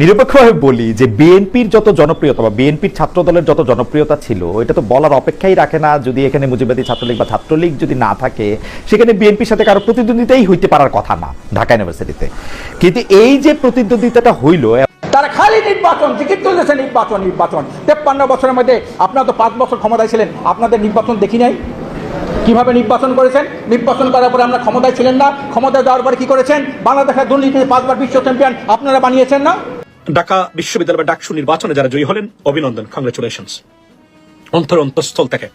নিরপেক্ষভাবে বলি যে বিএনপির যত জনপ্রিয়তা বা বিএনপির ছাত্র দলের যত জনপ্রিয়তা ছিল, এটা তো বলার অপেক্ষাই রাখে না যদি এখানে মুজিবাদী ছাত্রলীগ বা ছাত্রলীগ যদি না থাকে, সেখানে বিএনপির সাথে কারও প্রতিদ্বন্দ্বিতাই হইতে পারার কথা না ঢাকা ইউনিভার্সিটিতে। কিন্তু এই যে প্রতিদ্বন্দ্বিতাটা হইল তারা খালি নির্বাচন, টিকিট তুলেছে নির্বাচন নির্বাচন। তেপ্পান্ন বছরের মধ্যে আপনারা তো পাঁচ বছর ক্ষমতায় ছিলেন, আপনাদের নির্বাচন দেখি নাই? কীভাবে নির্বাচন করেছেন? নির্বাচন করার পরে আমরা ক্ষমতায় ছিলেন না, ক্ষমতায় যাওয়ার পরে কি করেছেন? বাংলাদেশের দুর্নীতিতে পাঁচবার বিশ্ব চ্যাম্পিয়ন আপনারা বানিয়েছেন না? ঢাকা বিশ্ববিদ্যালয় বা ডাকসু নির্বাচনে যারা জয়ী হলেন, অভিনন্দন কংগ্রেচুলেশনস অন্তর অন্তঃস্থল থেকে।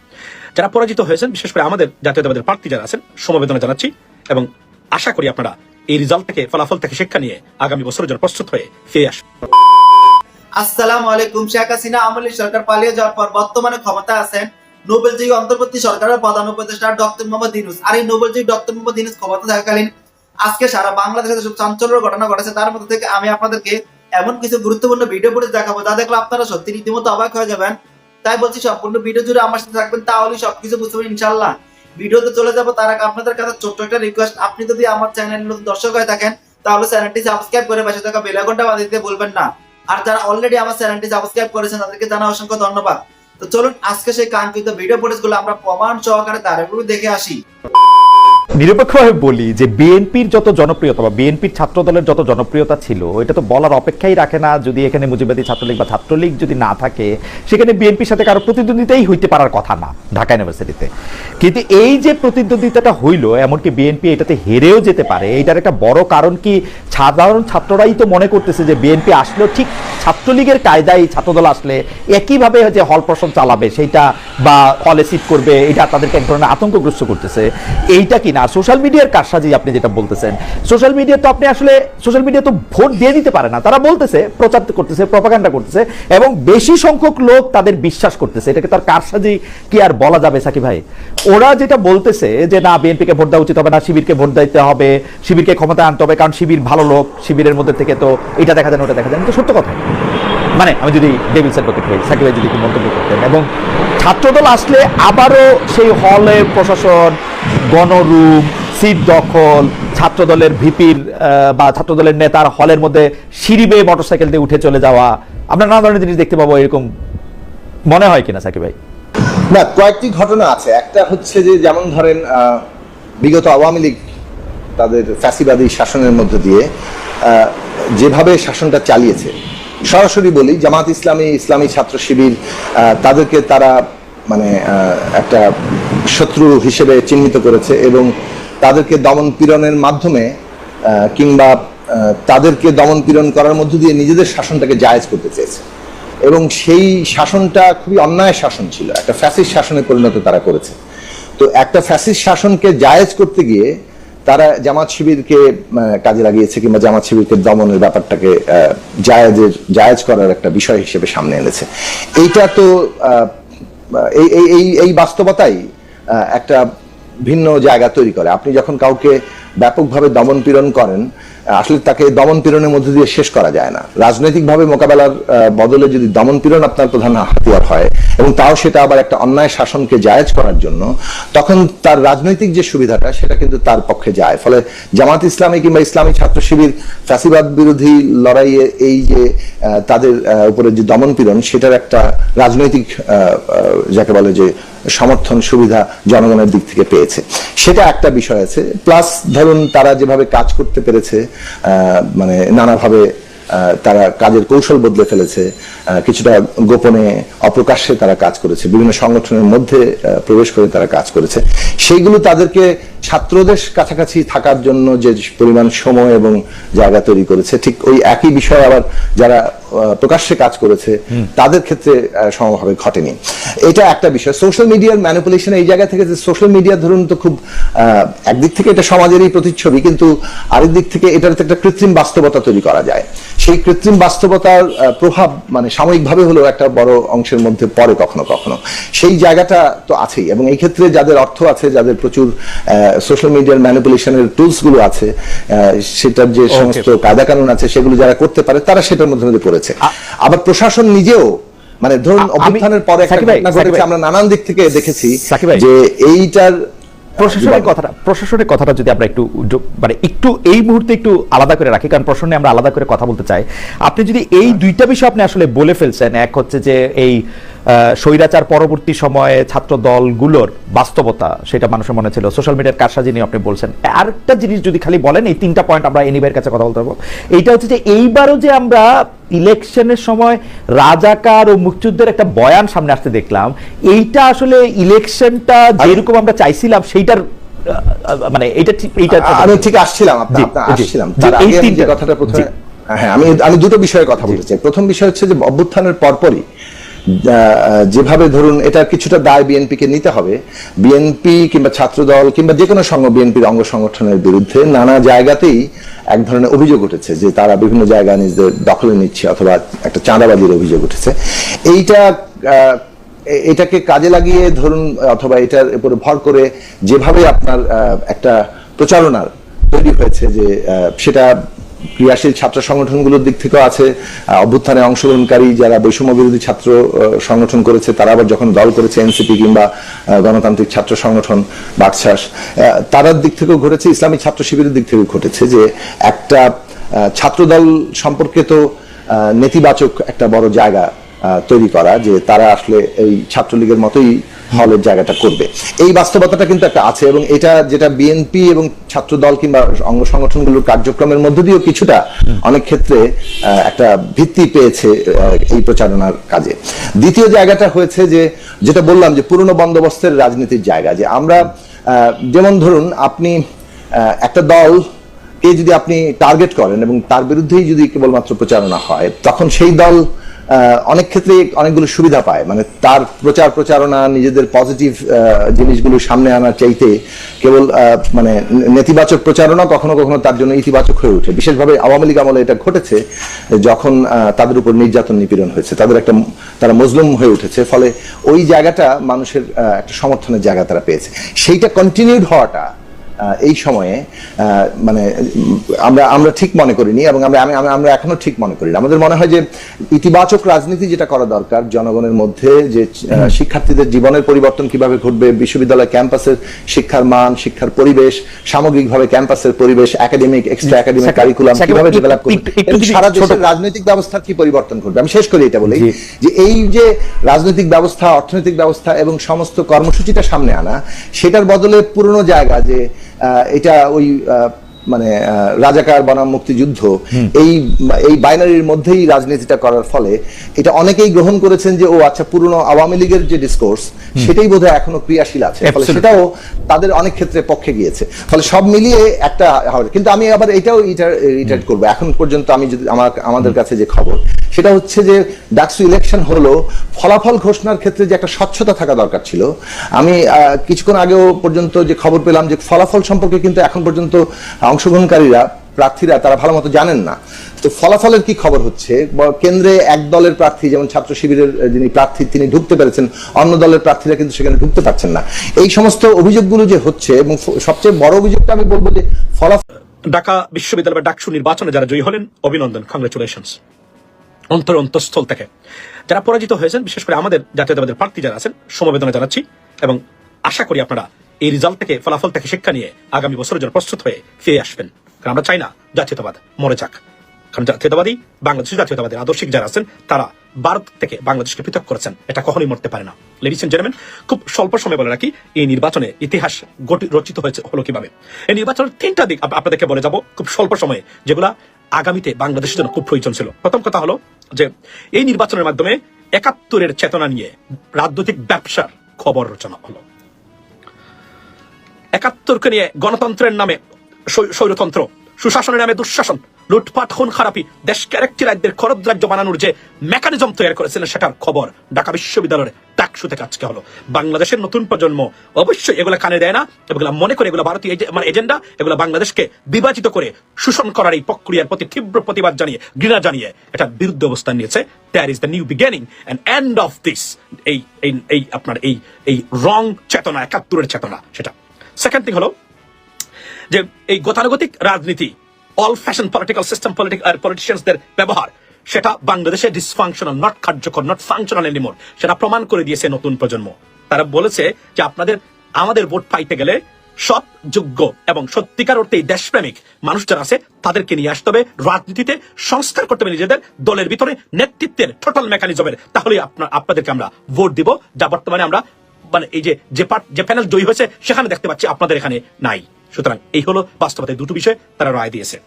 যারা পরাজিত হয়েছেন, বিশেষ করে আমাদের জাতীয়তাবাদের প্রার্থী যারা আছেন, সমবেদনা জানাচ্ছি এবং আশা করি আপনারা এই রেজাল্ট থেকে, ফলাফল থেকে শিক্ষা নিয়ে আগামী বছরের জন্য প্রস্তুত হয়ে ফিরে আসবেন আসসালামু আলাইকুম, শেখ হাসিনা সরকার পালিয়ে যাওয়ার পর বর্তমানে ক্ষমতা আছেন নোবেলজয়ী অন্তর্বর্তী সরকারের প্রধান উপদেষ্টা ডক্টর মোহাম্মদ আর এই ডক্টর মোহাম্মদ ক্ষমতা থাকাকালীন আজকে সারা বাংলাদেশে যেসব চাঞ্চল্যের ঘটনা ঘটেছে, তার মধ্যে থেকে আমি আপনাদেরকে এমন কিছু গুরুত্বপূর্ণ ভিডিও ফুটেজ দেখাবো যা দেখলে আপনারা সত্যি রীতিমতো অবাক হয়ে যাবেন। তাই বলছি, সম্পূর্ণ ভিডিও জুড়ে আমার সাথে থাকবেন তাহলে সবকিছু বুঝতে পারবেন ইনশাল্লাহ ভিডিওতে চলে যাব, তার আগে আপনাদের কাছে ছোট্ট একটা রিকোয়েস্ট আপনি যদি আমার চ্যানেল নতুন দর্শক হয়ে থাকেন, তাহলে চ্যানেলটি সাবস্ক্রাইব করে পাশে থাকা বেল আইকনটা বাজিয়ে দিতে বলবেন না। আর যারা অলরেডি আমার চ্যানেলটি সাবস্ক্রাইব করেছেন, তাদেরকে জানা অসংখ্য ধন্যবাদ। তো চলুন, আজকে সেই কাঙ্ক্ষিত ভিডিও ফুটেজগুলো আমরা প্রমাণ সহকারে তার দেখে আসি। নিরপেক্ষভাবে বলি যে বিএনপির যত জনপ্রিয়তা বা বিএনপির ছাত্র দলের যত জনপ্রিয়তা ছিল এটা তো বলার অপেক্ষাই রাখে না যদি এখানে মুজিবাদী ছাত্রলীগ বা ছাত্রলীগ যদি না থাকে, সেখানে বিএনপির সাথে কারও প্রতিদ্বন্দ্বিতাই হইতে পারার কথা না ঢাকা ইউনিভার্সিটিতে। কিন্তু এই যে প্রতিদ্বন্দ্বিতাটা হইল, এমনকি বিএনপি এটাতে হেরেও যেতে পারে, এইটার একটা বড় কারণ কি সাধারণ ছাত্ররাই তো মনে করতেছে যে বিএনপি আসলেও ঠিক ছাত্রলীগের কায়দায় ছাত্রদল আসলে একইভাবে যে হল প্রশ্ন চালাবে, সেইটা বা হলে সিট করবে, এটা তাদেরকে এক ধরনের আতঙ্কগ্রস্ত করতেছে। এইটা কি না সোশ্যাল মিডিয়ার কারসাজি আপনি যেটা বলতেছেন সোশ্যাল মিডিয়া তো আপনি আসলে সোশ্যাল মিডিয়া তো ভোট দিয়ে দিতে পারে না। তারা বলতেছে, প্রচার করতেছে প্রপাগান্ডা করতেছে, এবং বেশি সংখ্যক লোক তাদের বিশ্বাস করতেছে। এটাকে তার কারসাজি কি আর বলা যাবে সাকি ভাই? ওরা যেটা বলতেছে যে, না বিএনপিকে ভোট দেওয়া উচিত হবে না, শিবিরকে ভোট দিতে হবে, শিবিরকে ক্ষমতা আনতে হবে, কারণ শিবির ভালো লোক, শিবিরের মধ্যে থেকে তো এটা দেখা যায় ওটা দেখা যায় তো সত্য কথা। মানে আমি যদি ডেভিলস অ্যাডভোকেট হই, সাকিব ভাই যদি একটু মন্তব্য করতেন। এবং ছাত্রদল আসলে আবারও সেই হলে প্রশাসন গণরুম, সিট দখল, ছাত্রদলের ভিপির বা ছাত্রদলের নেতার হলের মধ্যে সিঁড়ি বেয়ে মোটরসাইকেল দিয়ে উঠে চলে যাওয়া। আমরা নানা ধরনের জিনিস দেখতে পাবো, এরকম মনে হয় কিনা, সাকিব ভাই? না, কয়েকটি ঘটনা আছে। একটা হচ্ছে যে, যেমন ধরেন বিগত আওয়ামী লীগ তাদের ফ্যাসিবাদী শাসনের মধ্য দিয়ে যেভাবে শাসনটা চালিয়েছে। সরাসরি বলি, জামাত ইসলামী ইসলামী ছাত্র শিবির তাদেরকে তারা মানে একটা শত্রু হিসেবে চিহ্নিত করেছে এবং তাদেরকে দমন পীড়নের মাধ্যমে কিংবা তাদেরকে দমন পীড়ন করার মধ্য দিয়ে নিজেদের শাসনটাকে জায়েজ করতে চেয়েছে। এবং সেই শাসনটা খুবই অন্যায় শাসন ছিল। একটা ফ্যাসিস্ট শাসনে পরিণত তারা করেছে। তো একটা ফ্যাসিস্ট শাসনকে জায়েজ করতে গিয়ে তারা জামাত শিবিরকে কাজে লাগিয়েছে কিংবা জামাত শিবিরকে দমনের ব্যাপারটাকে জায়েজের, জায়েজ করার একটা বিষয় হিসেবে সামনে এনেছে। এইটা তো এই এই এই বাস্তবতাই একটা ভিন্ন জায়গা তৈরি করে। আপনি যখন কাউকে ব্যাপকভাবে দমন পীড়ন করেন আসলে তাকে দমন পীড়নের মধ্যে দিয়ে শেষ করা যায় না। রাজনৈতিকভাবে মোকাবেলার বদলে যদি দমন পীড়ন আপনার প্রধান হাতিয়ার হয় এবং তাও সেটা আবার একটা অন্যায় শাসনকে জায়েজ করার জন্য, তখন তার রাজনৈতিক যে সুবিধাটা, সেটা কিন্তু তার পক্ষে যায়। ফলে জামাত ইসলামী কিংবা ইসলামী ছাত্র শিবির ফ্যাসিবাদ বিরোধী লড়াইয়ে এই যে তাদের উপরে যে দমন পীড়ন, সেটার একটা রাজনৈতিক যাকে বলে যে সমর্থন সুবিধা জনগণের দিক থেকে পেয়েছে। সেটা একটা বিষয় আছে। প্লাস ধরুন তারা যেভাবে কাজ করতে পেরেছে মানে নানাভাবে তারা কাজের কৌশল বদলে ফেলেছে কিছুটা গোপনে অপ্রকাশ্যে তারা কাজ করেছে, বিভিন্ন সংগঠনের মধ্যে প্রবেশ করে তারা কাজ করেছে। সেইগুলো তাদেরকে ছাত্রদের কাছাকাছি থাকার জন্য যে পরিমাণ সময় এবং জায়গা তৈরি করেছে, ঠিক ওই একই বিষয় আবার যারা প্রকাশ্যে কাজ করেছে তাদের ক্ষেত্রে সমভাবে ঘটেনি। এটা একটা বিষয়। সোশ্যাল মিডিয়ার ম্যানিপুলেশন এই জায়গা থেকে যে সোশ্যাল মিডিয়া ধরুন তো খুব একদিক থেকে এটা সমাজেরই প্রতিচ্ছবি কিন্তু আরেক দিক থেকে এটার একটা কৃত্রিম বাস্তবতা তৈরি করা যায়। সেই কৃত্রিম বাস্তবতার প্রভাব মানে সাময়িকভাবে হলেও একটা বড় অংশের মধ্যে পড়ে কখনো কখনো। সেই জায়গাটা তো আছেই এবং এই ক্ষেত্রে যাদের অর্থ আছে যাদের প্রচুর সোশ্যাল মিডিয়ার ম্যানিপুলেশনের টুলসগুলো আছে সেটার যে সমস্ত কায়দা কানুন আছে সেগুলো যারা করতে পারে তারা সেটার মধ্যে মধ্যে পড়েছে আবার প্রশাসন নিজেও মানে ধরুন অভ্যুত্থানের পরে একটা ঘটনা ঘটেছে আমরা নানান দিক থেকে দেখেছি যে এইটার প্রশাসনের কথাটা প্রশাসনের কথাটা যদি আমরা একটু মানে একটু এই মুহূর্তে একটু আলাদা করে রাখি কারণ প্রশ্ন নিয়ে আমরা আলাদা করে কথা বলতে চাই। আপনি যদি এই দুইটা বিষয় আপনি আসলে বলে ফেলছেন এক হচ্ছে যে এই স্বৈরাচার পরবর্তী সময়ে ছাত্র দলগুলোর বাস্তবতা সেটা মানুষের মনে ছিল। সোশ্যাল মিডিয়ার কারসাজি নিয়ে আপনি বলছেন। আরেকটা জিনিস যদি খালি বলেন এই তিনটা পয়েন্ট আমরা এনিবের কাছে কথা বলতে পারব। এইটা হচ্ছে যে এইবারও যে আমরা ইলেকশনের সময় রাজাকার ও মুক্তিযুদ্ধের একটা বয়ান সামনে আসতে দেখলাম এইটা আসলে ইলেকশনটা যেরকম আমরা চাইছিলাম সেইটার মানে ঠিক- এইটা আমি ঠিক আসছিলাম আসছিলাম। তার আগে তিনটা- কথাটা প্রথমে হ্যাঁ আমি আমি দুটো বিষয়ে কথা বলতে চাই। প্রথম বিষয় হচ্ছে যে অভ্যুত্থানের পরপরই যেভাবে ধরুন এটা কিছুটা দায় বিএনপি কে নিতে হবে বিএনপি কিংবা ছাত্রদল কিংবা যে কোনো সংঘ বিএনপির অঙ্গ সংগঠনের বিরুদ্ধে নানা জায়গাতেই এক ধরনের অভিযোগ উঠেছে যে তারা বিভিন্ন জায়গা নিজেদের দখলে নিচ্ছে অথবা একটা চাঁদাবাজির অভিযোগ উঠেছে। এইটা এটাকে কাজে লাগিয়ে ধরুন অথবা এটার উপরে ভর করে যেভাবে আপনার একটা প্রচারণার তৈরি হয়েছে যে সেটা ক্রিয়াশীল ছাত্র সংগঠনগুলোর দিক থেকেও আছে। অভ্যুত্থানে অংশগ্রহণকারী যারা বৈষম্য বিরোধী ছাত্র সংগঠন করেছে, তারা আবার যখন দল করেছে, এনসিপি কিংবা গণতান্ত্রিক ছাত্র সংগঠন বাকশ্বাস তারার দিক থেকেও ঘটেছে, ইসলামী ছাত্র শিবিরের দিক থেকেও ঘটেছে যে একটা ছাত্র ছাত্রদল সম্পর্কে তো নেতিবাচক একটা বড় জায়গা তৈরি করা যে তারা আসলে এই ছাত্রলীগের মতোই হলের জায়গাটা করবে। এই বাস্তবতাটা কিন্তু একটা আছে এবং এটা যেটা বিএনপি এবং ছাত্র দল কিংবা অঙ্গ সংগঠনগুলোর কার্যক্রমের মধ্য দিয়েও কিছুটা অনেক ক্ষেত্রে একটা ভিত্তি পেয়েছে এই প্রচারণার কাজে। দ্বিতীয় জায়গাটা হয়েছে যে, যেটা বললাম যে পুরনো বন্দোবস্তের রাজনীতির জায়গা, যে আমরা যেমন ধরুন আপনি একটা দল কে যদি আপনি টার্গেট করেন এবং তার বিরুদ্ধেই যদি কেবলমাত্র প্রচারণা হয়, তখন সেই দল অনেক ক্ষেত্রে অনেকগুলো সুবিধা পায়। মানে তার প্রচার প্রচারণা, নিজেদের পজিটিভ জিনিসগুলো সামনে আনার চাইতে কেবল মানে নেতিবাচক প্রচারণা কখনো কখনো তার জন্য ইতিবাচক হয়ে ওঠে। বিশেষভাবে আওয়ামী লীগ আমলে এটা ঘটেছে, যখন তাদের উপর নির্যাতন নিপীড়ন হয়েছে। তাদের একটা তারা মজলুম হয়ে উঠেছে, ফলে ওই জায়গাটা মানুষের একটা সমর্থনের জায়গা তারা পেয়েছে। সেইটা কন্টিনিউড হওয়াটা এই সময়ে মানে আমরা আমরা ঠিক মনে করিনি এবং আমরা আমি আমি- আমরা এখনও ঠিক মনে করি আমাদের মনে হয় যে ইতিবাচক রাজনীতি যেটা করা দরকার জনগণের মধ্যে যে শিক্ষার্থীদের জীবনের পরিবর্তন কীভাবে ঘটবে বিশ্ববিদ্যালয় ক্যাম্পাসের শিক্ষার মান শিক্ষার পরিবেশ সামগ্রিকভাবে ক্যাম্পাসের পরিবেশ একাডেমিক এক্সট্রা একাডেমিক কারিকুলাম কীভাবে ডেভেলপ করবে? সারা দেশের রাজনৈতিক ব্যবস্থার কি পরিবর্তন ঘটবে? আমি শেষ করি এটা বলি যে এই যে রাজনৈতিক ব্যবস্থা অর্থনৈতিক ব্যবস্থা এবং সমস্ত কর্মসূচিটা সামনে আনা সেটার বদলে পুরনো জায়গা যে এটা ওই মানে রাজাকার বনাম মুক্তিযুদ্ধ এই এই বাইনারির মধ্যেই রাজনীতিটা করার ফলে এটা অনেকেই গ্রহণ করেছেন যে ও আচ্ছা পুরনো আওয়ামী লীগের যে ডিসকোর্স সেটাই বোধহয় এখনও ক্রিয়াশীল আছে। ফলে সেটাও তাদের অনেক ক্ষেত্রে পক্ষে গিয়েছে। ফলে সব মিলিয়ে একটা হবে কিন্তু আমি আবার এটাও রিটার্ট করব। এখন পর্যন্ত আমি যদি আমার আমাদের কাছে যে খবর সেটা হচ্ছে যে ডাকসু ইলেকশন হলো ফলাফল ঘোষণার ক্ষেত্রে যে একটা স্বচ্ছতা থাকা দরকার ছিল। আমি আহ, কিছুক্ষণ আগেও পর্যন্ত যে খবর পেলাম যে ফলাফল সম্পর্কে কিন্তু এখন পর্যন্ত অংশগ্রহণকারীরা, প্রার্থীরা তারা ভালো মতো জানেন না। তো ফলাফলের কি খবর হচ্ছে? কেন্দ্রে এক দলের প্রার্থী, যেমন ছাত্র শিবিরের যিনি প্রার্থী, তিনি ঢুকতে পেরেছেন, অন্য দলের প্রার্থীরা কিন্তু সেখানে ঢুকতে পারছেন না। এই সমস্ত অভিযোগগুলো যে হচ্ছে, এবং সবচেয়ে বড় অভিযোগটা আমি বলব যে ফলাফল ঢাকা বিশ্ববিদ্যালয় ডাকসু নির্বাচনে যারা জয়ী হলেন, অভিনন্দন কংগ্রেচুলেশনস অন্তর অন্তঃস্থল থেকে। যারা পরাজিত হয়েছেন, বিশেষ করে আমাদের জাতীয়তাবাদের প্রার্থী যারা আছেন, সমবেদনা জানাচ্ছি, এবং আশা করি আপনারা এই রেজাল্ট থেকে ফলাফল থেকে শিক্ষা নিয়ে আগামী বছরের জন্য প্রস্তুত হয়ে ফিরে আসবেন। কারণ আমরা চাই না জাতীয়তাবাদ মরে যাক। কারণ জাতীয়তাবাদী বাংলাদেশের জাতীয়তাবাদের আদর্শিক যারা আছেন, তারা ভারত থেকে বাংলাদেশকে পৃথক করেছেন। এটা কখনোই মরতে পারে না। লেডিস এন্ড জেন্টলম্যান খুব স্বল্প সময় বলে রাখি, এই নির্বাচনে ইতিহাস রচিত হয়েছে হলো কীভাবে? এই নির্বাচনের তিনটা দিক আপনাদেরকে বলে যাব খুব স্বল্প সময়ে, যেগুলা আগামীতে বাংলাদেশের জন্য খুব প্রয়োজন ছিল। প্রথম কথা হলো যে, এই নির্বাচনের মাধ্যমে একাত্তরের চেতনা নিয়ে রাজনৈতিক ব্যবসার খবর রচনা হলো। একাত্তরকে নিয়ে গণতন্ত্রের নামে স্বৈরতন্ত্র, সুশাসনের নামে দুঃশাসন, লুটপাট খুন খারাপি দেশ ক্যারেক্টারাইজদের খরদ রাজ্য বানানোর যে মেকানিজম তৈরি করেছিলেন সেটার খবর ঢাকা বিশ্ববিদ্যালয়ের টাকসু থেকে আজকে হলো। বাংলাদেশের নতুন প্রজন্ম অবশ্যই এগুলো কানে দেয় না এগুলো মনে করে এগুলো ভারতীয় মানে এজেন্ডা, এগুলো বাংলাদেশকে বিভাজিত করে শোষণ করার এই প্রক্রিয়ার প্রতি তীব্র প্রতিবাদ জানিয়ে, ঘৃণা জানিয়ে এটা বিরুদ্ধে অবস্থান নিয়েছে। There is the new beginning and end of this এই এই আপনার এই এই রং চেতনা, একাত্তরের চেতনা, সেটা। সেকেন্ড থিং হলো যে এই গতানুগতিক রাজনীতি অল ফ্যাশন পলিটিক্যাল সিস্টেম পলিটিশিয়ানসদের ব্যবহার, সেটা বাংলাদেশে ডিসফাংশনাল নট কার্যকর নট ফাংশনাল এনিমোর সেটা প্রমাণ করে দিয়েছে নতুন প্রজন্ম। তারা বলেছে যে আপনাদের, আমাদের ভোট পাইতে গেলে সৎ, যোগ্য এবং সত্যিকার অর্থে দেশপ্রেমিক মানুষ যারা আছে, তাদেরকে নিয়ে আসতে হবে রাজনীতিতে, সংস্কার করতে হবে নিজেদের দলের ভিতরে নেতৃত্বের টোটাল মেকানিজমের তাহলে আপনাদেরকে আমরা ভোট দিব, যা বর্তমানে আমরা মানে এই যে যে যে প্যানেল জয়ী হয়েছে, সেখানে দেখতে পাচ্ছি আপনাদের এখানে নাই। সুতরাং এই হলো বাস্তবতায় দুটো বিষয় তারা রায় দিয়েছে।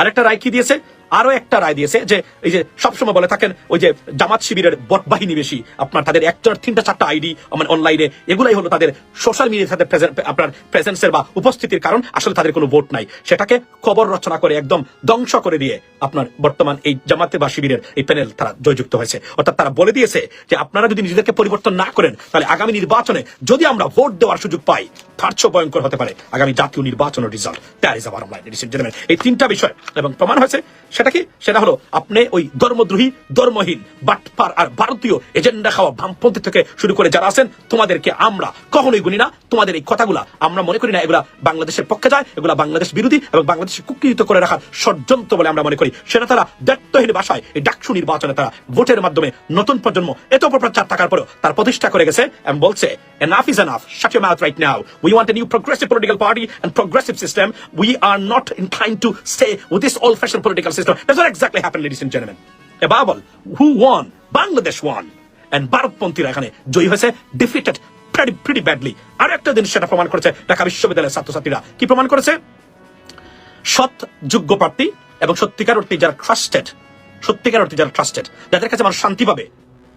আরেকটা রায় কি দিয়েছে? আরও একটা রায় দিয়েছে যে, এই যে সবসময় বলে থাকেন, ওই যে জামাত শিবিরের বট বাহিনী বেশি, আপনার তাদের একটা তিনটা, চারটা আইডি মানে অনলাইনে এগুলাই হলো তাদের সোশ্যাল তাদের present- আপনার প্রেজেন্সের বা উপস্থিতির কারণ, আসলে তাদের কোনো ভোট নাই। সেটাকে খবর রচনা করে একদম ধ্বংস করে দিয়ে আপনার বর্তমান এই জামাতে বা শিবিরের এই প্যানেল তারা জয়যুক্ত হয়েছে। অর্থাৎ তারা বলে দিয়েছে যে, আপনারা যদি নিজেদেরকে পরিবর্তন না করেন, তাহলে আগামী নির্বাচনে যদি আমরা ভোট দেওয়ার সুযোগ পাই তার ভয়ঙ্কর হতে পারে। আগামী জাতীয় নির্বাচনের রেজাল্ট দ্যাট ইজ আওয়ার এই তিনটা বিষয়, এবং প্রমাণ হয়েছে সেটা কি? সেটা হলো, আপনি ওই ধর্মদ্রোহী, ধর্মহীন, বাটপার আর ভারতীয় এজেন্ডা খাওয়া বামপন্থী থেকে শুরু করে যারা আছেন, তোমাদেরকে আমরা কখনোই গুনি না। তোমাদের এই কথাগুলা আমরা মনে করি না, এগুলা বাংলাদেশের পক্ষে যায়, এগুলা বাংলাদেশ বিরোধী এবং বাংলাদেশকে কুকৃত করে রাখার ষড়যন্ত্র বলে আমরা মনে করি। সেটা তারা দায়িত্বহীন ভাষায় এই ডাকসু নির্বাচনে তারা ভোটের মাধ্যমে নতুন প্রজন্ম এত অপপ্রচার থাকার পরেও তার প্রতিষ্ঠা করে গেছে এবং বলছে, enough is enough, shut your mouth right now. We want a new progressive political party and progressive system. We are not inclined to stay with this old fashioned political system. that's what exactly happened, ladies and gentlemen. Above all who won? Bangladesh won. And ভারতপন্থীরা এখানে জয়ী হয়েছে, defeated pretty pretty badly. আর একটা জিনিস সেটা প্রমাণ করেছে ঢাকা বিশ্ববিদ্যালয়ের ছাত্রছাত্রীরা। কি প্রমাণ করেছে? সৎ, যোগ্য প্রার্থী এবং সত্যিকার অর্থে যারা ট্রাস্টেড সত্যিকার অর্থে যারা ট্রাস্টেড যাদের কাছে মানুষ শান্তি পাবে,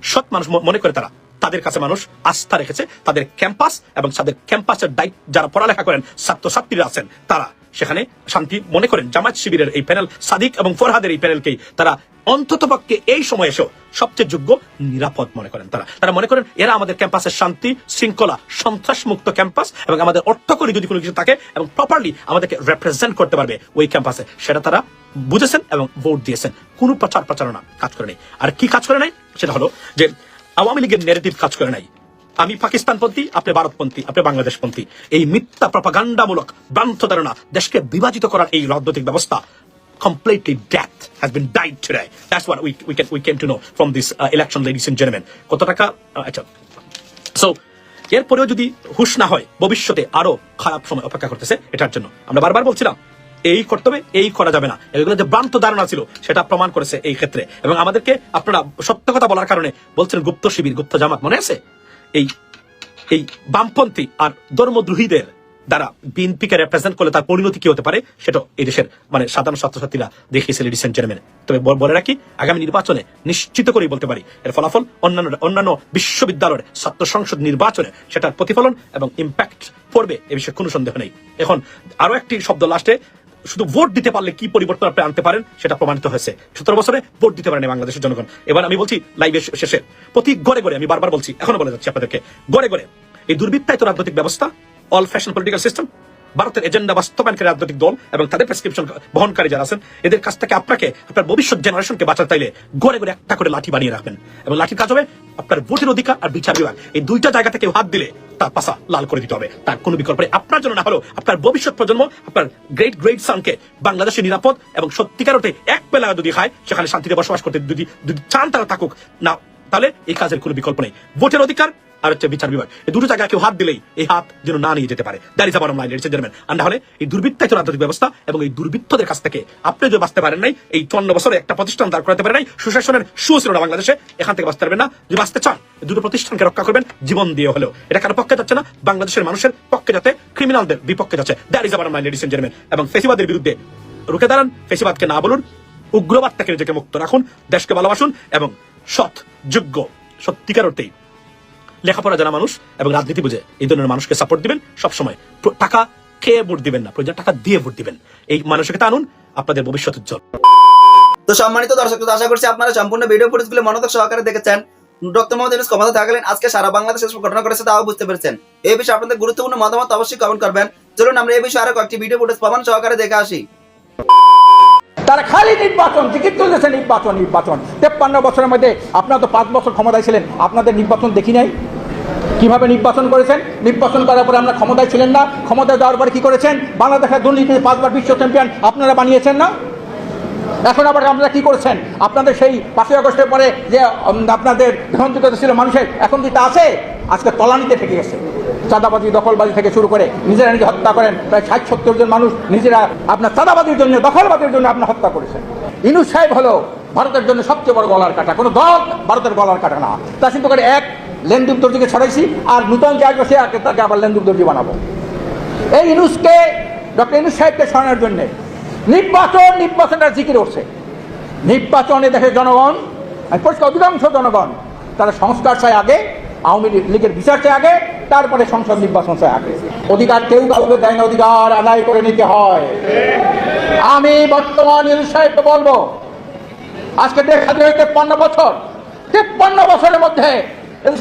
সৎ মানুষ মনে করে তারা, তাদের কাছে মানুষ আস্থা রেখেছে, তাদের ক্যাম্পাস এবং তাদের ক্যাম্পাসের দায়িত্ব যারা পড়ালেখা করেন, ছাত্রছাত্রীরা আছেন, তারা। সেখানে শান্তি মনে করেন। জামাত শিবিরের এই প্যানেল সাদিক এবং ফরহাদের এই প্যানেলকেই তারা অন্ততপক্ষে এই সময় এসেও সবচেয়ে যোগ্য নিরাপদ মনে করেন তারা। তারা মনে করেন, এরা আমাদের ক্যাম্পাসের শান্তি, শৃঙ্খলা সন্ত্রাস মুক্ত ক্যাম্পাস এবং আমাদের অর্থ করি যদি কোনো কিছু থাকে এবং প্রপারলি আমাদেরকে রেপ্রেজেন্ট করতে পারবে ওই ক্যাম্পাসে, সেটা তারা বুঝেছেন এবং ভোট দিয়েছেন। কোনো প্রচার প্রচারণা কাজ করে নাই। আর কি কাজ করে নাই? সেটা হলো যে আওয়ামী লীগের নেগেটিভ কাজ করে নাই। আমি পাকিস্তানপন্থী আপনি ভারতপন্থী আপনি বাংলাদেশপন্থী। এই মিথ্যা প্রপাগান্ডামূলক ভ্রান্ত ধারণা দেশকে বিভাজিত করার এই রাজনৈতিক ব্যবস্থা completely death has been died today. That's what we we can we came to know from this uh, election, ladies and gentlemen. কত টাকা? আচ্ছা। সো এরপরেও যদি হুশ না হয় ভবিষ্যতে আরও খারাপ সময় অপেক্ষা করতেছে এটার জন্য। আমরা বারবার বলছিলাম এই করতে এই করা যাবে না। এগুলো যে ভ্রান্ত ধারণা ছিল সেটা প্রমাণ করেছে এই ক্ষেত্রে। এবং আমাদেরকে আপনারা সত্য কথা বলার কারণে বলছেন গুপ্ত শিবির গুপ্ত জামাত মনে আছে? এই এই বামপন্থী আর ধর্মদ্রোহীদের দ্বারা বিএনপিকে রিপ্রেজেন্ট করলে তার পরিণতি কি হতে পারে, সেটা এই দেশের মানে সাধারণ ছাত্রছাত্রীরা দেখিয়েছে লেডিস এন্ড জেন্টলম্যান তবে বলে রাখি, আগামী নির্বাচনে নিশ্চিত করেই বলতে পারি, এর ফলাফল অন্যান্য অন্যান্য বিশ্ববিদ্যালয়ের ছাত্র সংসদ নির্বাচনে সেটার প্রতিফলন এবং ইম্প্যাক্ট পড়বে, এ বিষয়ে কোনো সন্দেহ নেই। এখন আরও একটি শব্দ লাস্টে শুধু ভোট দিতে পারলে কি পরিবর্তন আপনি আনতে পারেন সেটা প্রমাণিত হয়েছে। সতেরো বছরে ভোট দিতে পারেন বাংলাদেশের জনগণ। এবার আমি বলছি লাইভের শেষে। প্রতি গড়ে গড়ে আমি বারবার বলছি, এখনও বলে যাচ্ছি আপনাদেরকে গড়ে গড়ে এই দুর্বৃত্তায়িত রাজনৈতিক ব্যবস্থা অল ফ্যাশন পলিটিক্যাল সিস্টেম ভারতের এজেন্ডা বাস্তবায়নকারী রাজনৈতিক দল এবং তাদের প্রেসক্রিপশন বহনকারী যারা আছেন, এদের কাছ থেকে আপনাকে, আপনার ভবিষ্যৎ জেনারেশনকে বাঁচাতে চাইলে ঘরে ঘরে একটা করে লাঠি বানিয়ে রাখবেন। এবং লাঠির কাজ হবে আপনার ভোটের অধিকার আর বিচার বিভাগ। এই দুইটা জায়গা থেকে হাত দিলে তার পাশা লাল করে দিতে হবে। তার কোনো বিকল্প নেই। আপনার জন্য না হলেও আপনার ভবিষ্যৎ প্রজন্ম, আপনার গ্রেট গ্রেট সানকে বাংলাদেশে নিরাপদ এবং সত্যিকার অর্থে এক বেলা যদি খায়, সেখানে শান্তিতে বসবাস করতে যদি চান তারা থাকুক। না তাহলে এই কাজের কোনো বিকল্প নেই। ভোটের অধিকার আর হচ্ছে বিচার বিভাগ। এই দুটো জায়গায় কেউ হাত দিলেই এই হাত যেন না নিয়ে যেতে পারে। দ্যাট ইজ আবার লাইন জেন্টলম্যান আর না হলে এই দুর্বৃত্তায়িত রাজনৈতিক ব্যবস্থা এবং এই দুর্বৃত্তদের কাছ থেকে আপনি যদি বাঁচতে পারেন নাই, এই চুয়ান্ন বছরে একটা প্রতিষ্ঠান দাঁড় করাতে পারেন নাই, সুশাসনের সু ছিল না বাংলাদেশে, এখান থেকে বাঁচতে পারবেন না। যদি বাঁচতে চান দুটো প্রতিষ্ঠানকে রক্ষা করবেন, জীবন দিয়ে হলেও। এটা কারও পক্ষে যাচ্ছে না, বাংলাদেশের মানুষের পক্ষে যাতে ক্রিমিনালদের বিপক্ষে যাচ্ছে। দ্যাট ইজ আবার লাইন এন্ড জেন্টলম্যান এবং ফেসিবাদের বিরুদ্ধে রুখে দাঁড়ান, ফেসিবাদকে না বলুন উগ্রবাদ থেকে নিজেকে মুক্ত রাখুন, দেশকে ভালোবাসুন এবং সৎ, যোগ্য, সত্যিকার অর্থেই লেখাপড়া জানা মানুষ এবং রাজনীতি বুঝে। এই ধরনের মানুষকে সাপোর্ট দিবেন সবসময়। টাকা খেয়ে ভোট দিবেন না, প্রয়োজন টাকা দিয়ে ভোট দিবেন। এই মানসিকতা আনুন, আপনাদের ভবিষ্যৎ উজ্জ্বল। তো সম্মানিত দর্শক আশা করছি আপনারা সম্পূর্ণ ভিডিও ফুটেজগুলো মনোযোগ সহকারে দেখেছেন। ডক্টর মোহাম্মদ ইউনুস ক্ষমতা থাকলেন, আজকে সারা বাংলাদেশে ঘটনা করেছে তাও বুঝতে পেরেছেন। এই বিষয়ে আপনাদের গুরুত্বপূর্ণ মতামত অবশ্যই কমেন্ট করবেন। চলুন আমরা এই বিষয়ে আরও কয়েকটি ভিডিও ফুটেজ প্রমাণ সহকারে দেখে আসি। তারা খালি নির্বাচন, টিকিট তুলতেছে নির্বাচন নির্বাচন। তেপ্পান্ন বছরের মধ্যে আপনারা তো পাঁচ বছর ক্ষমতায় ছিলেন, আপনাদের নির্বাচন দেখি নাই? কীভাবে নির্বাচন করেছেন? নির্বাচন করার পরে আমরা ক্ষমতায় ছিলেন না, ক্ষমতায় যাওয়ার পরে কি করেছেন? বাংলাদেশের দুর্নীতি পাঁচবার বিশ্ব চ্যাম্পিয়ন আপনারা বানিয়েছেন না? এখন আবার আপনারা কি করছেন? আপনাদের সেই পাঁচই আগস্টের পরে যে আপনাদের গ্রহণযোগ্যতা ছিল মানুষের, এখন কি তা আছে? আজকে তলানিতে থেকে গেছে। চাঁদাবাজি, দখলবাজি থেকে শুরু করে নিজেরা নিজে হত্যা করেন। প্রায় ষাট, সত্তর জন মানুষ নিজেরা আপনার চাঁদাবাজির জন্য, দখলবাজির জন্য আপনার হত্যা করেছেন। ইনুস সাহেব হলো ভারতের জন্য সবচেয়ে বড় গলার কাটা। কোনো দল ভারতের গলার কাটা না। তা চিন্তা করে এক লেনদুপ দর্জিকে ছড়াইছি আর নূতন যে আসবে সে তাকে আবার লেনদুপ দর্জি বানাবো। এই ইনুসকে, ডক্টর ইনুস সাহেবকে সরানোর জন্য নির্বাচন নির্বাচনটা জিকির উঠছে। নির্বাচনে দেখে জনগণ পরিষ্কার অধিকাংশ জনগণ, তারা সংস্কার চায় আগে, আওয়ামী লীগের বিচার চায় আগে তারপরে সংসদ নির্বাচন অধিকার কেউ কাউকে দেয় না, অধিকার আদায় করে নিতে হয়। আমি বর্তমান বলব, আজকে দেড় হাজার তেপ্পান্ন বছর। তেপ্পান্ন বছরের মধ্যে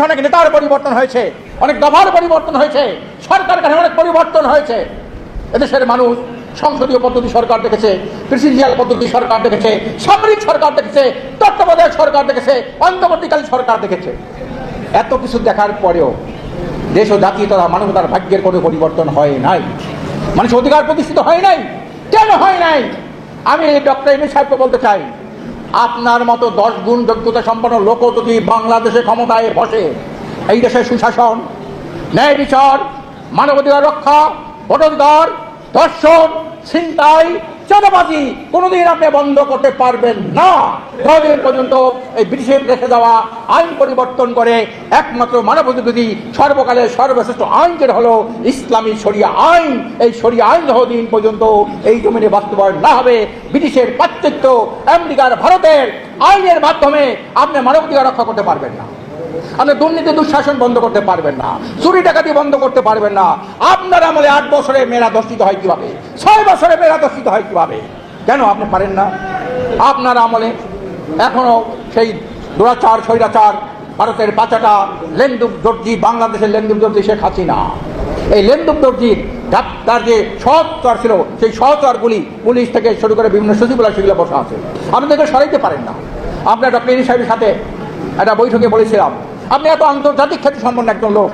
অনেক নেতার পরিবর্তন হয়েছে, অনেক দফার পরিবর্তন হয়েছে, সরকার কাছে অনেক পরিবর্তন হয়েছে। এদেশের মানুষ সংসদীয় পদ্ধতি সরকার দেখেছে, প্রেসিডেন্সিয়াল পদ্ধতি সরকার দেখেছে, সামরিক সরকার দেখেছে, তত্ত্বাবধায়ক সরকার দেখেছে, অন্তর্বর্তীকালীন সরকার দেখেছে। এত কিছু দেখার পরেও দেশ ও জাতি তথা মানবতার ভাগ্যের কোনো পরিবর্তন হয় নাই। মানুষ অধিকার প্রতিষ্ঠিত হয় নাই। কেন হয় নাই? আমি ডক্টর এমি সাহেবকে বলতে চাই, আপনার মতো দশ গুণ যোগ্যতা সম্পন্ন লোক যদি বাংলাদেশে ক্ষমতায় বসে, এই দেশের সুশাসন, ন্যায় বিচার, মানবাধিকার রক্ষা ভোটাধিকার দর্শন ছিনতাই চাঁদাবাজি কোনোদিন আপনি বন্ধ করতে পারবেন না। যতদিন পর্যন্ত এই ব্রিটিশের রেখে দেওয়া আইন পরিবর্তন করে একমাত্র মানবাধিকারী সর্বকালের সর্বশ্রেষ্ঠ আইন যেটা হলো ইসলামী শরিয়া আইন। এই শরিয়া আইন যতদিন পর্যন্ত এই জমিনে বাস্তবায়ন না হবে। ব্রিটিশের পাশ্চাত্য আমেরিকার ভারতের আইনের মাধ্যমে আপনি মানবাধিকার রক্ষা করতে পারবেন না। আপনি দুর্নীতি দুঃশাসন বন্ধ করতে পারবেন না। চুরি ডাকাতি বন্ধ করতে পারবেন না। আপনার আমলে আট বছরে মেয়েরা দর্শিত হয় কীভাবে? ছয় বছরে মেয়েরা দর্শিত হয় কীভাবে? কেন আপনি পারেন না? আপনার আমলে এখনও সেই দুরাচার, স্বৈরাচার, ভারতের পাচাটা লেন্দুক দর্জি, বাংলাদেশের লেন্দুক দর্জি শেখ হাসিনা। এই লেন্দুক দর্জির তার- যে সহচর ছিল, সেই সহচরগুলি পুলিশ থেকে শুরু করে বিভিন্ন সচিবালয় সেগুলো বসা আছে। আপনি তাকে সরাইতে পারেন না। আপনার ডক্টর সাহেবের সাথে একটা বৈঠকে বলেছিলাম, আপনি এত আন্তর্জাতিক খ্যাতি সম্পন্ন একজন লোক,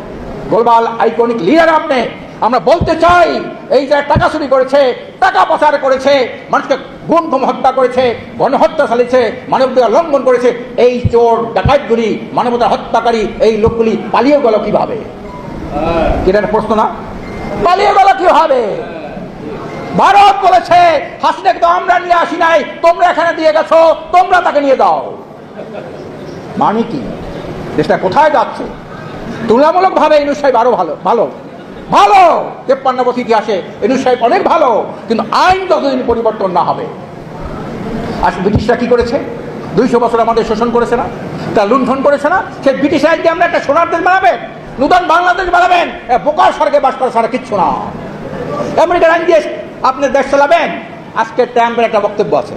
গ্লোবাল আইকনিক লিডার আপনি, আমরা বলতে চাই, এই যে টাকা চুরি করেছে, টাকা পাচার করেছে, মানুষকে গুম গুম হত্যা করেছে, গণহত্যা চালিয়েছে মানবতার লঙ্ঘন করেছে, এই চোর ডাকাতগুলি, মানবতা হত্যাকারী, এই লোকগুলি পালিয়ে গেল কীভাবে? প্রশ্ন না? পালিয়ে গেল কীভাবে? ভারত বলেছে, হাসিনাকে তো আমরা নিয়ে আসি নাই, তোমরা এখানে দিয়ে গেছো, তোমরা তাকে নিয়ে দাও। মানে কি? দেশটা কোথায় যাচ্ছে? তুলনামূলকভাবে ইনুস সাহেব আরও ভালো ভালো। ভালো! তেপ্পান্ন বছর ইতিহাসে ইনুস সাহেব অনেক ভালো, কিন্তু আইন যতদিন পরিবর্তন না হবে, আজ ব্রিটিশরা কি করেছে? দুইশো বছর আমাদের শোষণ করেছে না? তা লুণ্ঠন করেছে না? সে ব্রিটিশ আইন দিয়ে আমরা একটা সোনার দেশ বানাবেন, নূতন বাংলাদেশ বানাবেন বোকার স্বর্গে বাস করা ছাড়া কিচ্ছু না। আমেরিকার আইন দিয়ে আপনি দেশ চালাবেন? আজকে ট্রাম্পের একটা বক্তব্য আছে,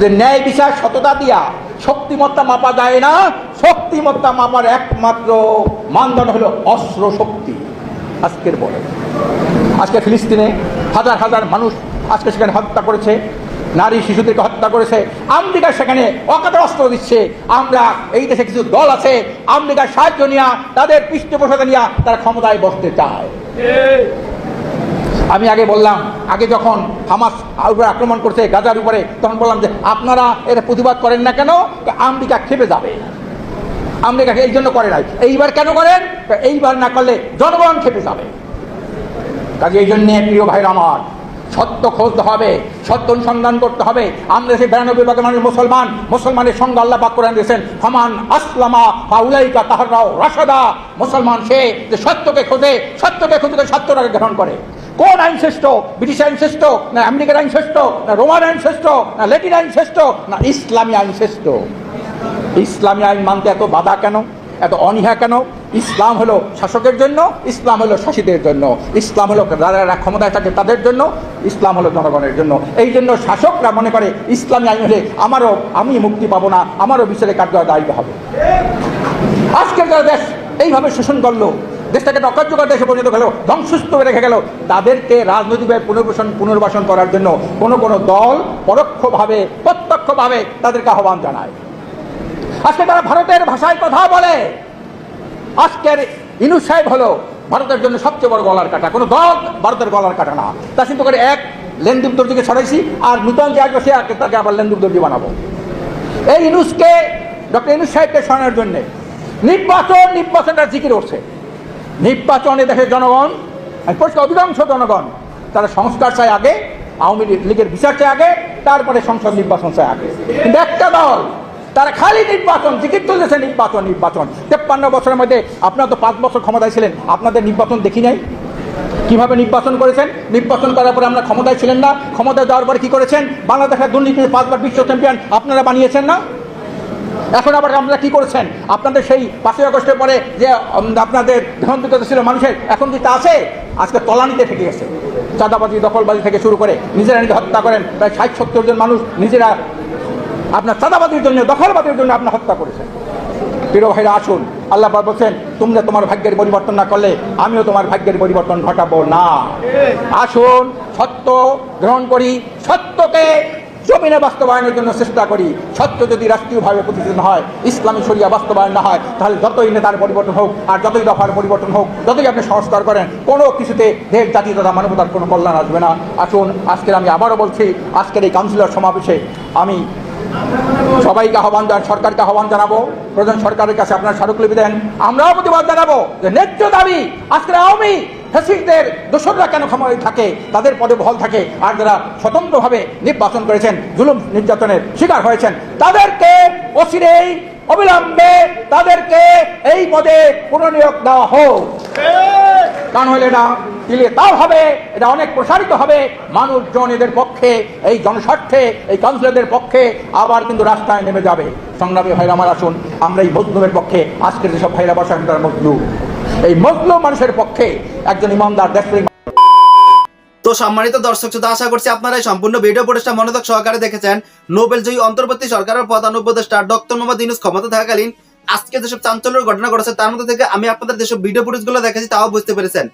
যে ন্যায় বিচার সততা দিয়া শক্তিমত্তা মাপা যায় না। শক্তিমত্তা মাপার একমাত্র মানদণ্ড হলো অস্ত্র শক্তি। আজকের বলে। আজকে ফিলিস্তিনে হাজার হাজার মানুষ আজকে সেখানে হত্যা করেছে। নারী শিশুদেরকে হত্যা করেছে। আমেরিকা সেখানে অকাতর অস্ত্র দিচ্ছে। আমরা এই দেশে কিছু দল আছে, আমেরিকার সাহায্য নিয়ে, তাদের পৃষ্ঠপোষকতা নিয়ে তারা ক্ষমতায় বসতে চায়। আমি আগে বললাম, আগে যখন হামাস উপরে আক্রমণ করছে গাজার উপরে, তখন বললাম যে আপনারা এর প্রতিবাদ করেন না কেন? আমেরিকা খেপে যাবে। আমেরিকা এই জন্য করে নাই। এইবার কেন করেন? এইবার না করলে জনগণ খেপে যাবে। কাজে এই জন্যে প্রিয় ভাইরা আমার, সত্য খুঁজতে হবে, সত্য অনুসন্ধান করতে হবে। আমরা সেই বিরানব্বই ভাগের মানুষ মুসলমান, মুসলমানের সঙ্গে আল্লাহ পাক করে দিয়েছেন, ফমান আসলামা ফাউলাইকা তাহারাও রাশাদা। মুসলমান সে যে সত্যকে খোঁজে, সত্যকে খুঁজে, সত্যটাকে গ্রহণ করে। কোন আইন শ্রেষ্ঠ? ব্রিটিশ আইন শ্রেষ্ঠ? না আমেরিকার আইন শ্রেষ্ঠ? না রোমান আইন শ্রেষ্ঠ? না লেটিন আইন শ্রেষ্ঠ? না ইসলামী আইন শ্রেষ্ঠ? ইসলামী আইন মানতে এত বাধা কেন? এত অনীহা কেন? ইসলাম হলো শাসকের জন্য, ইসলাম হলো শাসিতের জন্য, ইসলাম হলো যারা ক্ষমতায় থাকে তাদের জন্য, ইসলাম হলো জনগণের জন্য। এই জন্য শাসকরা মনে করে, ইসলামী আইন হলে আমারও, আমি মুক্তি পাবো না, আমারও বিচারে কার্য দায়িত্ব হবে। আজকের যারা দেশ এইভাবে শোষণ করল দেশটাকে অকার্যকর দেশে পরিণত গেল ধ্বংসস্ত করে রেখে গেল। তাদেরকে রাজনৈতিকভাবে পুনর্বাসন পুনর্বাসন করার জন্য কোনো কোনো দল পরোক্ষভাবে, প্রত্যক্ষভাবে তাদেরকে আহ্বান জানায়। আজকে তারা ভারতের ভাষায় কথা বলে। আজকের ইনু সাহেব হলো ভারতের জন্য সবচেয়ে বড় গলার কাটা। কোনো দল ভারতের গলার কাটা না। তা চিন্তা করে এক লেনদুপ দর্জিকে ছড়াইছি আর নূতন যে আসবে সে তাকে আবার লেনদুপ দর্জি বানাবো। এই ইনুসকে, ডক্টর ইনুস সাহেবকে সরানোর জন্য নির্বাচন নির্বাচনটা জিকির উঠছে নির্বাচনে দেশের জনগণ পরিষ্কার অধিকাংশ জনগণ, তারা সংস্কার চায় আগে, আওয়ামী লীগের বিচার চায় আগে, তারপরে সংসদ নির্বাচন চায় আগে। কিন্তু একটা দল, তারা খালি নির্বাচন, টিকিট তুলেছে নির্বাচন নির্বাচন। তেপ্পান্ন বছরের মধ্যে আপনারা তো পাঁচ বছর ক্ষমতায় ছিলেন, আপনাদের নির্বাচন দেখি নাই? কীভাবে নির্বাচন করেছেন? নির্বাচন করার পরে আমরা ক্ষমতায় ছিলেন না, ক্ষমতায় যাওয়ার পরে কি করেছেন? বাংলাদেশের দুর্নীতিতে পাঁচবার বিশ্ব চ্যাম্পিয়ন আপনারা বানিয়েছেন না? এখন আবার আপনারা কি করেছেন? আপনাদের সেই পাঁচই আগস্টের পরে যে আপনাদের গ্রহণযোগ্যতা ছিল মানুষের, এখন কি তা আছে? আজকে তলানিতে থেকে গেছে। চাঁদাবাজি, দখলবাজি থেকে শুরু করে নিজেরা নিজে হত্যা করেন। প্রায় ষাট, সত্তর জন মানুষ নিজেরা আপনার চাঁদাবাজির জন্য, দখলবাজির জন্য আপনার হত্যা করেছেন। প্রিয় ভাইরা, আসুন। আল্লাহ বলছেন, তোমরা তোমার ভাগ্যের পরিবর্তন না করলে আমিও তোমার ভাগ্যের পরিবর্তন ঘটাবো না। আসুন, সত্য গ্রহণ করি। সত্যকে জমিনে বাস্তবায়নের জন্য চেষ্টা করি। সত্য যদি রাষ্ট্রীয়ভাবে প্রতিষ্ঠিত হয়, ইসলামী শরিয়া বাস্তবায়ন না হয়, তাহলে যতই নেতার পরিবর্তন হোক আর যতই দফার পরিবর্তন হোক, যতই আপনি সংস্কার করেন, কোনো কিছুতে দেশ, জাতি তথা মানবতার কোনো কল্যাণ আসবে না। আসুন, আজকের আমি আবারও বলছি, আজকের এই কাউন্সিলর সমাবেশে আমি সবাইকে আহ্বান জান, সরকারকে আহ্বান জানাব। প্রধান সরকারের কাছে আপনার স্মারকলিপি দেন। আমরাও প্রতিবাদ জানাব যে ন্যায্য দাবি, আজকের আওয়ামী ফ্যাসিস্টদের দোসররা কেন ক্ষমতায় থাকে? তাদের পদে বহল থাকে। আর যারা স্বতন্ত্রভাবে নির্বাচন করেছেন, জুলুম নির্যাতনের শিকার হয়েছেন, তাদেরকে অচিরেই অবিলম্বে তাদেরকে এই পদে পুনর্নিয়োগ দেওয়া হোক। কারণ হলে না দিলে তাও হবে, এটা অনেক প্রসারিত হবে। মানুষজন এদের পক্ষে, এই জনস্বার্থে, এই কাউন্সিলরদের পক্ষে আবার কিন্তু রাস্তায় নেমে যাবে। সংগ্রামী ভাইরা আমার আসুন, আমরা এই মজলুমের পক্ষে আজকের যেসব ভাইরা বসেন তারা এই মজলুম মানুষের পক্ষে একজন ইমানদার দেশপ্রেম তো সম্মানিত দর্শক শ্রোতা, আশা করছি আপনারা সম্পূর্ণ ভিডিও ফুটেজটা মনোযোগ সহকারে দেখেছেন। নোবেল জয়ী অন্তর্বর্তী সরকারের প্রধান উপদেষ্টা ডক্টর মোহাম্মদ ইউনুস ক্ষমতা থাকাকালীন আজকে যেসব চাঞ্চল্যের ঘটনা ঘটেছে, তার মধ্যে থেকে আমি আপনাদের যেসব ভিডিও ফুটেজগুলো দেখেছি, তাও বুঝতে পেরেছেন।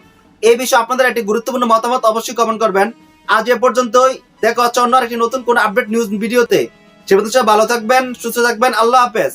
এই বিষয়ে আপনাদের একটি গুরুত্বপূর্ণ মতামত অবশ্যই কমেন্ট করবেন। আজ এ পর্যন্তই। দেখা হচ্ছে অন্য একটি নতুন কোন আপডেট নিউজ ভিডিওতে। সে ভালো থাকবেন, সুস্থ থাকবেন। আল্লাহ হাফেজ।